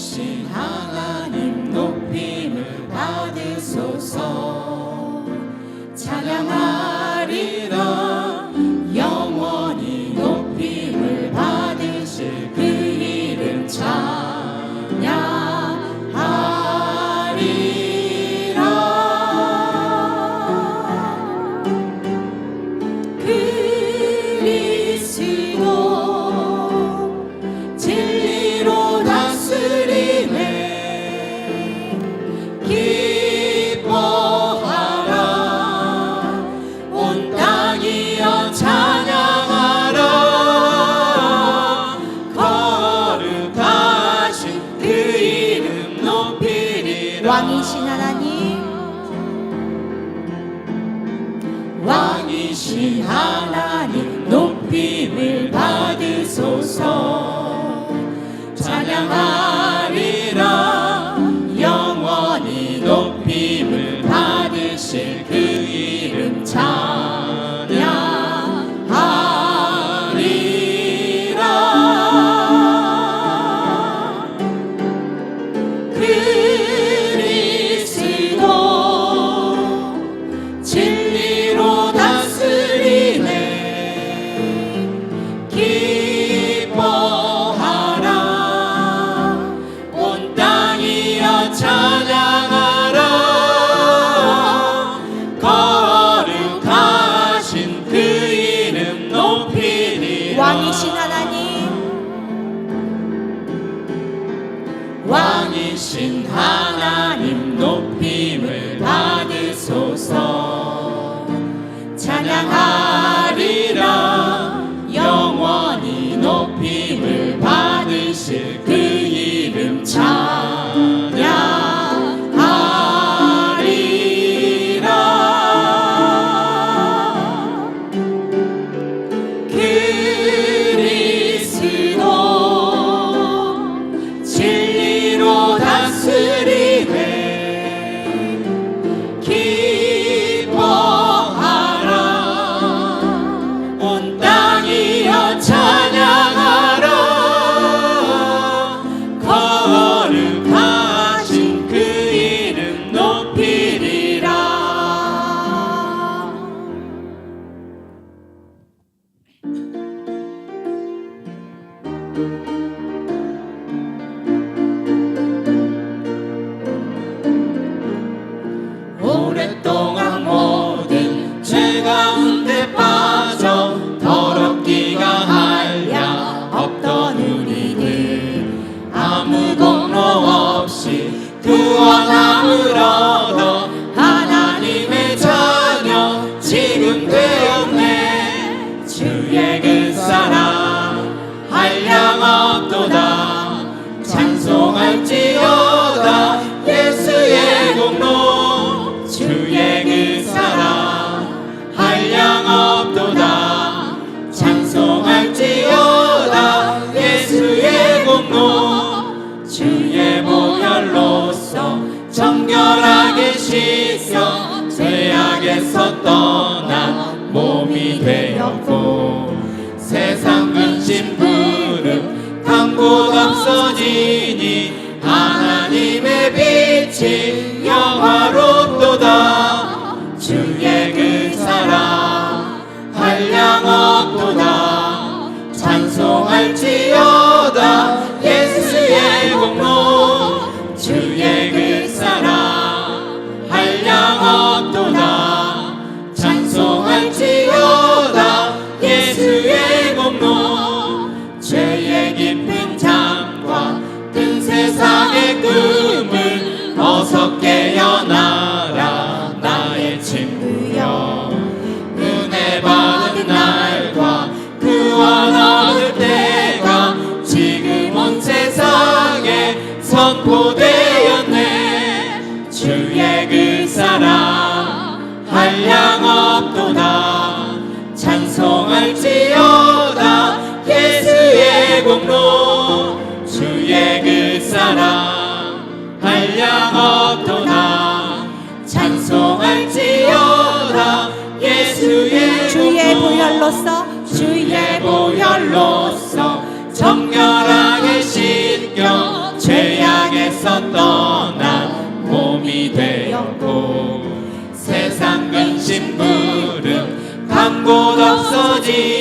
높으신 하나님 높임을 받으소서. 찬양하 Shama. 아버지신 하나님 높임을 받으소서. 찬양하리라. 영원히 높임을 받으실 세상에서 떠나 몸이 되었고 세상 근심 부 나라 한량 없도다. 찬송할지어다. 예수의 공로 주의 그 사랑. 한량 없도다. 찬송할지어다. 예수의 주의 보혈로서 주의 보혈로서 정결하게 씻겨 죄악에서 떠나 되었고 세상 근심 부름 간곳 없어지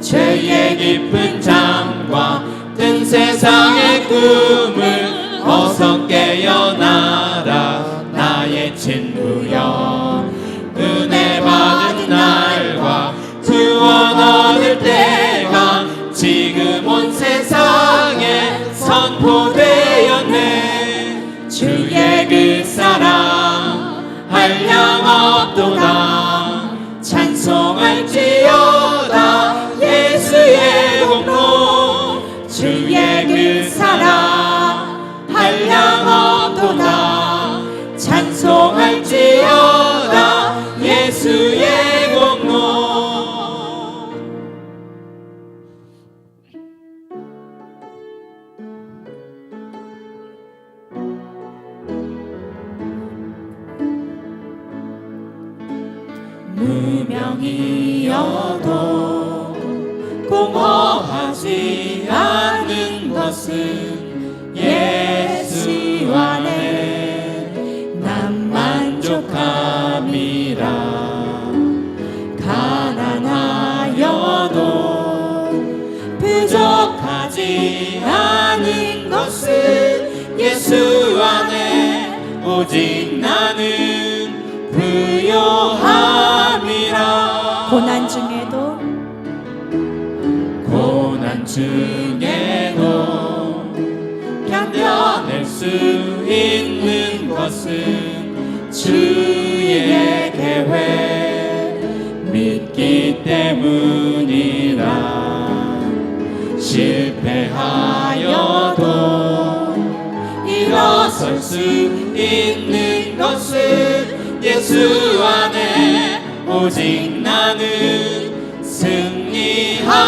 죄의 깊은 잠과 든 세상의 꿈을 어서 깨어나라. 나의 친구여 은혜 받은 날과 구원 얻을 때가 지금 온 세상에 선포되었네. 주의 그 사랑 한량없도다 찬송할지어다. 예수의 공로. 무명이어도 공허하지 않는 것은 예 오직 나는 부요함이라. 고난 중에도 고난 중에도 견뎌낼 수 있는 것은 주의 계획 믿기 때문이라. 실패하여도 일어설 수 있는 것은 예수 안에 오직 나는 승리함이라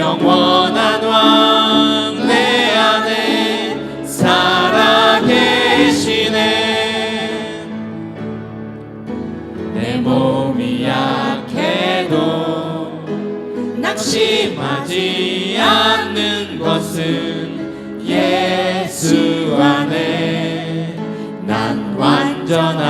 영원한 왕 내 안에 살아계시네. 내 몸이 약해도 낙심하지 않는 것은 예수 안에 난 완전함이라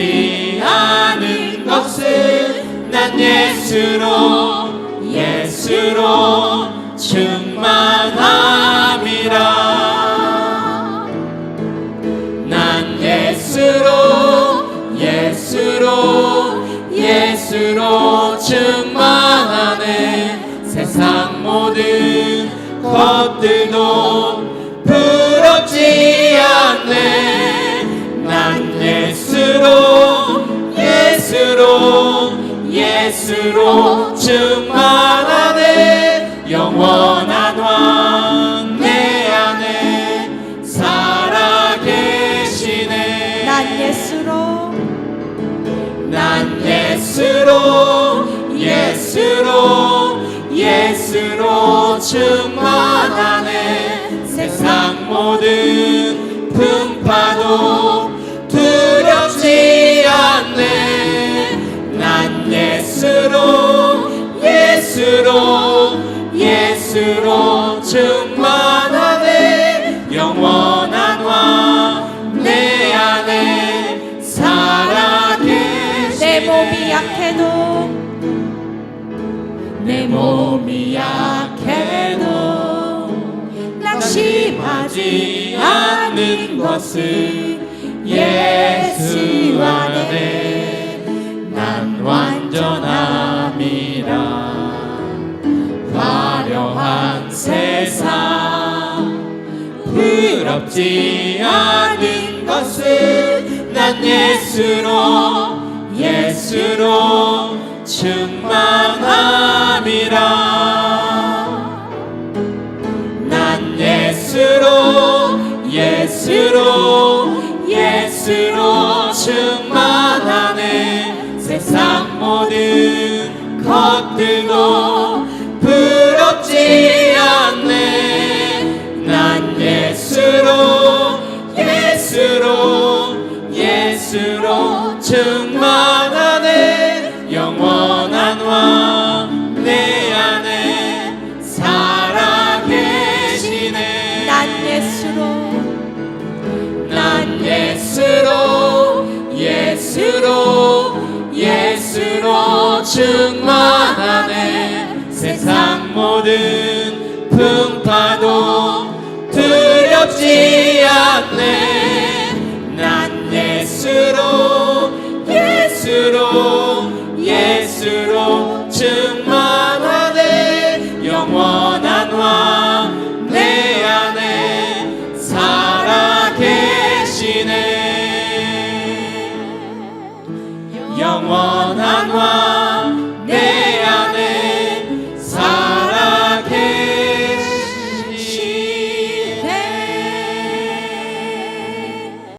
부럽지 않은 것은 난 예수로 예수로 충만하네. 영원한 왕 내 안에 살아계시네. 난 예수로. 난 예수로 예수로 예수로 충만하네. 세상 모든 충만하네. 영원한 왕내 안에 살아계시 내 몸이 약해도 내 몸이 약해도 낙심하지 않는 것은 예수 안에 난 완전한 세상. 부럽지 않은 것은 난 예수로 예수로 충만함이라. 난 예수로 예수로 예수로 충 충만하네. 세상 모든